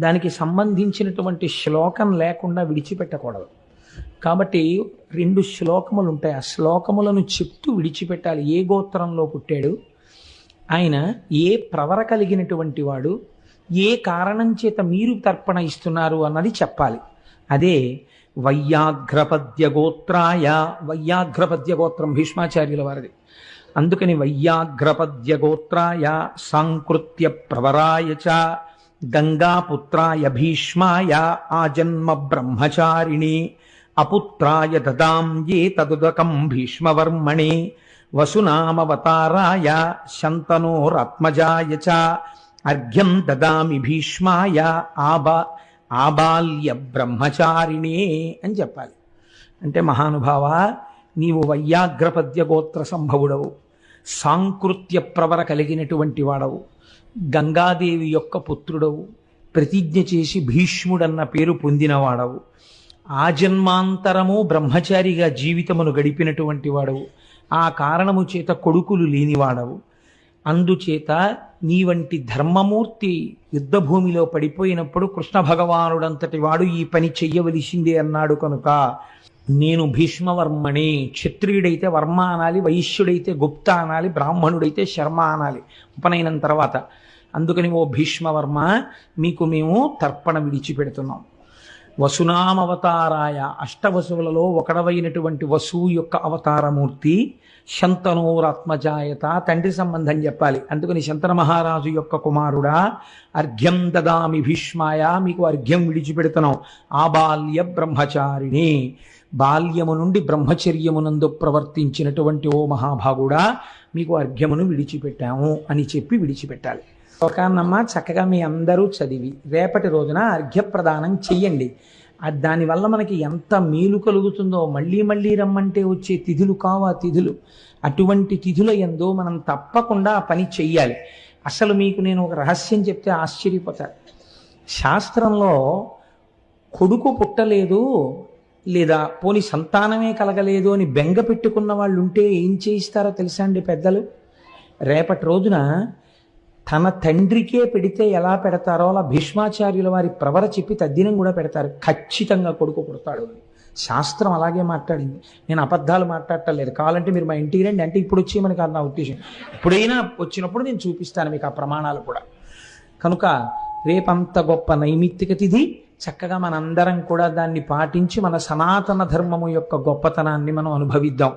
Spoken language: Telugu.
దానికి సంబంధించినటువంటి శ్లోకం లేకుండా విడిచిపెట్టకూడదు. కాబట్టి రెండు శ్లోకములు ఉంటాయి. ఆ శ్లోకములను చెప్తూ విడిచిపెట్టాలి. ఏ గోత్రంలో పుట్టాడు? ఆయన ఏ ప్రవర కలిగినటువంటి వాడు? ఏ కారణం చేత మీరు తర్పణ ఇస్తున్నారు అన్నది చెప్పాలి. అదే వయ్యాఘ్రపద్య గోత్రాయ. వయ్యాఘ్రపద్య గోత్రం భీష్మాచార్యుల వారిది. అందుకని వయ్యాఘ్రపద్య గోత్రాయ సాంకృత్య ప్రవరాయ చ గంగాపుత్రాయ భీష్మాయ ఆజన్మ బ్రహ్మచారిణి. అపుత్రాయ దదాం తదుదకం భీష్మవర్మణి. వసునామవతారాయ శంతనోరాత్మజాయ చ. అర్ఘ్యం దదామి భీష్మాయ ఆబా ఆబాల్య బ్రహ్మచారిణి అని చెప్పాలి. అంటే మహానుభావ నీవు వైయాగ్రపద్య గోత్ర సంభవుడవు. సాంకృత్య ప్రవర కలిగినటువంటి వాడవు. గంగాదేవి యొక్క పుత్రుడవు. ప్రతిజ్ఞ చేసి భీష్ముడన్న పేరు పొందినవాడవు. ఆజన్మాంతరము బ్రహ్మచారిగా జీవితమును గడిపినటువంటి వాడవు. ఆ కారణము చేత కొడుకులు లేనివాడవు. అందుచేత నీ వంటి ధర్మమూర్తి యుద్ధభూమిలో పడిపోయినప్పుడు కృష్ణ భగవానుడంతటి వాడు ఈ పని చెయ్యవలసిందే అన్నాడు కనుక నేను భీష్మవర్మణి క్షత్రియుడైతే వర్మ అనాలి వైశ్యుడైతే గుప్త అనాలి బ్రాహ్మణుడైతే శర్మ అనాలి ఉపనయనం తర్వాత. అందుకని ఓ భీష్మవర్మ మీకు మేము తర్పణ విడిచిపెడుతున్నాం. వసునామవతారాయ అష్టవసువులలో ఒకడవైనటువంటి వసు యొక్క అవతారమూర్తి శంతనోరాత్మజాయత తండ్రి సంబంధం చెప్పాలి. అందుకని శంతన మహారాజు యొక్క కుమారుడా అర్ఘ్యం దదామి భీష్మాయ మీకు అర్ఘ్యం విడిచిపెడుతున్నాం. ఆబాల్య బ్రహ్మచారిణి బాల్యము నుండి బ్రహ్మచర్యమునందు ప్రవర్తించినటువంటి ఓ మహాభాగుడా మీకు అర్ఘ్యమును విడిచిపెట్టాము అని చెప్పి విడిచిపెట్టాలి. శ్లోకాన్నమ్మ చక్కగా మీ అందరూ చదివి రేపటి రోజున అర్ఘ్యప్రదానం చెయ్యండి. దానివల్ల మనకి ఎంత మేలు కలుగుతుందో మళ్ళీ మళ్ళీ రమ్మంటే వచ్చే తిథులు కావా తిథులు? అటువంటి తిథుల ఎందో మనం తప్పకుండా ఆ పని చెయ్యాలి. అసలు మీకు నేను ఒక రహస్యం చెప్తే ఆశ్చర్యపోతారు. శాస్త్రంలో కొడుకు పుట్టలేదు లేదా పోని సంతానమే కలగలేదు అని బెంగ పెట్టుకున్న వాళ్ళు ఉంటే ఏం చేయిస్తారో తెలుసా అండి పెద్దలు? రేపటి రోజున తన తండ్రికే పెడితే ఎలా పెడతారో అలా భీష్మాచార్యుల వారి ప్రవర చెప్పి తద్దినం కూడా పెడతారు. ఖచ్చితంగా కొడుకు పుడతాడు అని. శాస్త్రం అలాగే మాట్లాడింది. నేను అబద్ధాలు మాట్లాడటలేదు. కావాలంటే మీరు మా ఇంటికి రండి. అంటే ఇప్పుడు వచ్చి మనకి నా ఉద్దేశం. ఎప్పుడైనా వచ్చినప్పుడు నేను చూపిస్తాను మీకు ఆ ప్రమాణాలు కూడా. కనుక రేపంత గొప్ప నైమిత్తిక తిథి చక్కగా మనందరం కూడా దాన్ని పాటించి మన సనాతన ధర్మము యొక్క గొప్పతనాన్ని మనం అనుభవిద్దాం.